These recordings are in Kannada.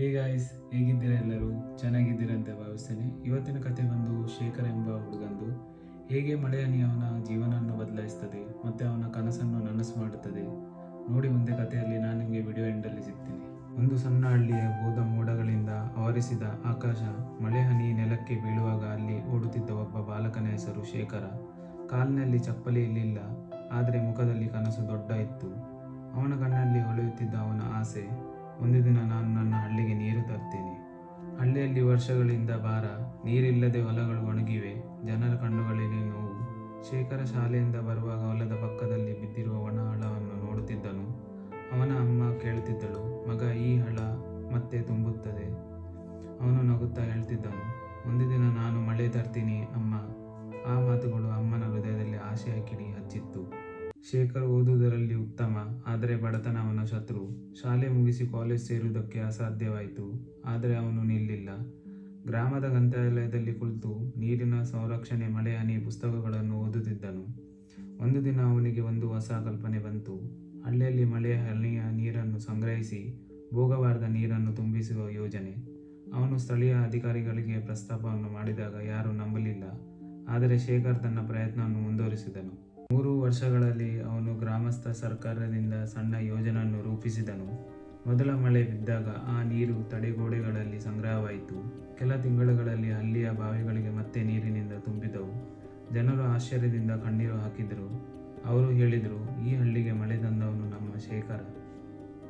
ಹೇ ಗಾಯ್ಸ್ ಹೇಗಿದ್ದೀರಾ ಎಲ್ಲರೂ? ಚೆನ್ನಾಗಿದ್ದೀರಾ ಅಂತ ಭಾವಿಸ್ತೇನೆ. ಇವತ್ತಿನ ಕಥೆ ಬಂದು ಶೇಖರ್ ಎಂಬ ಹುಡುಗಂದು. ಹೇಗೆ ಮಳೆ ಹನಿ ಅವನ ಜೀವನವನ್ನು ಬದಲಾಯಿಸ್ತದೆ ಮತ್ತು ಅವನ ಕನಸನ್ನು ನನಸು ಮಾಡುತ್ತದೆ? ನೋಡಿ ಮುಂದೆ ಕಥೆಯಲ್ಲಿ ನಾನು ನಿಮಗೆ ವಿಡಿಯೋ ಎಂಡಲ್ಲಿ ಸಿಗ್ತೀನಿ. ಒಂದು ಸಣ್ಣ ಹಳ್ಳಿಯ ಹೋದ ಮೋಡಗಳಿಂದ ಆವರಿಸಿದ ಆಕಾಶ ಮಳೆ ಹನಿ ನೆಲಕ್ಕೆ ಬೀಳುವಾಗ ಅಲ್ಲಿ ಓಡುತ್ತಿದ್ದ ಒಬ್ಬ ಬಾಲಕನ ಹೆಸರು ಶೇಖರ. ಕಾಲಿನಲ್ಲಿ ಚಪ್ಪಲಿ ಇರಲಿಲ್ಲ, ಆದರೆ ಮುಖದಲ್ಲಿ ಕನಸು ದೊಡ್ಡ ಇತ್ತು. ಅವನ ಕಣ್ಣಲ್ಲಿ ಹೊಳೆಯುತ್ತಿದ್ದ ಅವನ ಆಸೆ, ಒಂದು ದಿನ ನಾನು ನನ್ನ ಹಳ್ಳಿಯಲ್ಲಿ ವರ್ಷಗಳಿಂದ ಭಾರ, ನೀರಿಲ್ಲದೆ ಹೊಲಗಳು ಒಣಗಿವೆ, ಜನರ ಕಣ್ಣುಗಳಲ್ಲಿ ನೋವು. ಶೇಖರ ಶಾಲೆಯಿಂದ ಬರುವಾಗ ಹೊಲದ ಪಕ್ಕದಲ್ಲಿ ಬಿದ್ದಿರುವ ಶೇಖರ್ ಓದುವುದರಲ್ಲಿ ಉತ್ತಮ, ಆದರೆ ಬಡತನ ಅವನ ಶತ್ರು. ಶಾಲೆ ಮುಗಿಸಿ ಕಾಲೇಜ್ ಸೇರುವುದಕ್ಕೆ ಅಸಾಧ್ಯವಾಯಿತು, ಆದರೆ ಅವನು ನಿಲ್ಲಿಲ್ಲ. ಗ್ರಾಮದ ಗ್ರಂಥಾಲಯದಲ್ಲಿ ಕುಳಿತು ನೀರಿನ ಸಂರಕ್ಷಣೆ, ಮಳೆ, ಹನಿ ಪುಸ್ತಕಗಳನ್ನು ಓದುತ್ತಿದ್ದನು. ಒಂದು ದಿನ ಅವನಿಗೆ ಒಂದು ಹೊಸ ಕಲ್ಪನೆ ಬಂತು. ಹಳ್ಳಿಯಲ್ಲಿ ಮಳೆ, ಹನಿಯ ನೀರನ್ನು ಸಂಗ್ರಹಿಸಿ, ಭೋಗವಾರದ ನೀರನ್ನು ತುಂಬಿಸುವ ಯೋಜನೆ. ಅವನು ಸ್ಥಳೀಯ ಅಧಿಕಾರಿಗಳಿಗೆ ಪ್ರಸ್ತಾಪವನ್ನು ಮಾಡಿದಾಗ ಯಾರೂ ನಂಬಲಿಲ್ಲ, ಆದರೆ ಶೇಖರ್ ತನ್ನ ಪ್ರಯತ್ನವನ್ನು ಮುಂದುವರಿಸಿದನು. ಮೂರು ವರ್ಷಗಳಲ್ಲಿ ಅವನು ಗ್ರಾಮಸ್ಥ ಸರ್ಕಾರದಿಂದ ಸಣ್ಣ ಯೋಜನೆಯನ್ನು ರೂಪಿಸಿದನು. ಮೊದಲ ಮಳೆ ಬಿದ್ದಾಗ ಆ ನೀರು ತಡೆಗೋಡೆಗಳಲ್ಲಿ ಸಂಗ್ರಹವಾಯಿತು. ಕೆಲ ತಿಂಗಳುಗಳಲ್ಲಿ ಅಲ್ಲಿಯ ಬಾವಿಗಳಿಗೆ ಮತ್ತೆ ನೀರಿನಿಂದ ತುಂಬಿದವು. ಜನರು ಆಶ್ಚರ್ಯದಿಂದ ಕಣ್ಣೀರು ಹಾಕಿದರು. ಅವರು ಹೇಳಿದರು, ಈ ಹಳ್ಳಿಗೆ ಮಳೆ ತಂದವನು ನಮ್ಮ ಶೇಖರ.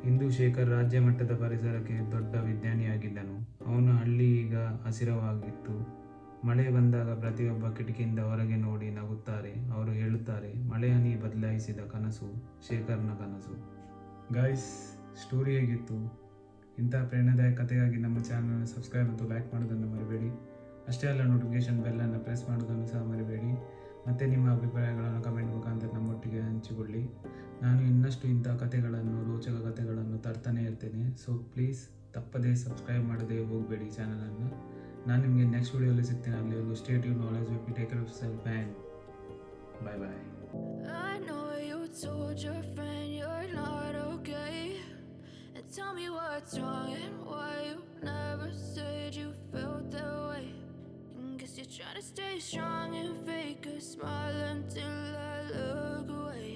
ಇಂದು ಶೇಖರ್ ರಾಜ್ಯ ಮಟ್ಟದ ಪರಿಸರಕ್ಕೆ ದೊಡ್ಡ ವಿಜ್ಞಾನಿಯಾಗಿದ್ದನು. ಅವನ ಹಳ್ಳಿ ಈಗ ಹಸಿರವಾಗಿತ್ತು. ಮಳೆ ಬಂದಾಗ ಪ್ರತಿಯೊಬ್ಬ ಕಿಟಕಿಯಿಂದ ಹೊರಗೆ ನೋಡಿ ನಗುತ್ತಾರೆ. ಅವರು ಹೇಳುತ್ತಾರೆ, ಮಳೆ ಹನಿ ಬದಲಾಯಿಸಿದ ಕನಸು, ಶೇಖರ್ನ ಕನಸು. ಗಾಯ್ಸ್ ಸ್ಟೋರಿ ಹೇಗಿತ್ತು? ಇಂಥ ಪ್ರೇರಣಾದಾಯಕ ಕಥೆಗಾಗಿ ನಮ್ಮ ಚಾನಲ್ನ ಸಬ್ಸ್ಕ್ರೈಬ್ ಮತ್ತು ಲೈಕ್ ಮಾಡೋದನ್ನು ಮರಿಬೇಡಿ. ಅಷ್ಟೇ ಅಲ್ಲ ನೋಟಿಫಿಕೇಶನ್ ಬೆಲ್ಲನ್ನು ಪ್ರೆಸ್ ಮಾಡೋದನ್ನು ಸಹ ಮರಿಬೇಡಿ. ಮತ್ತು ನಿಮ್ಮ ಅಭಿಪ್ರಾಯಗಳನ್ನು ಕಮೆಂಟ್ ಮುಖಾಂತರ ನಮ್ಮೊಟ್ಟಿಗೆ ಹಂಚಿಕೊಳ್ಳಿ. ನಾನು ಇನ್ನಷ್ಟು ಇಂಥ ಕಥೆಗಳನ್ನು, ರೋಚಕ ಕಥೆಗಳನ್ನು ತರ್ತಾನೆ ಇರ್ತೇನೆ. ಸೊ ಪ್ಲೀಸ್ ತಪ್ಪದೇ ಸಬ್ಸ್ಕ್ರೈಬ್ ಮಾಡದೇ ಹೋಗಬೇಡಿ ಚಾನಲನ್ನು ನಾನು ನಿಮಗೆ ನೆಕ್ಸ್ಟ್ ವಿಡಿಯೋಲಿ ಸಿಗ್ತೇನೆ ಅಲ್ಲಿವರೆಗೂ ಸ್ಟೇಟ್ ಯು ನಾಲೆಜ್ ಬೇಕು take care of self and bye bye I know you told your friend you're not okay. And tell me what's wrong and why you never said you felt that way. And guess you're trying to stay strong and fake a smile until I look away.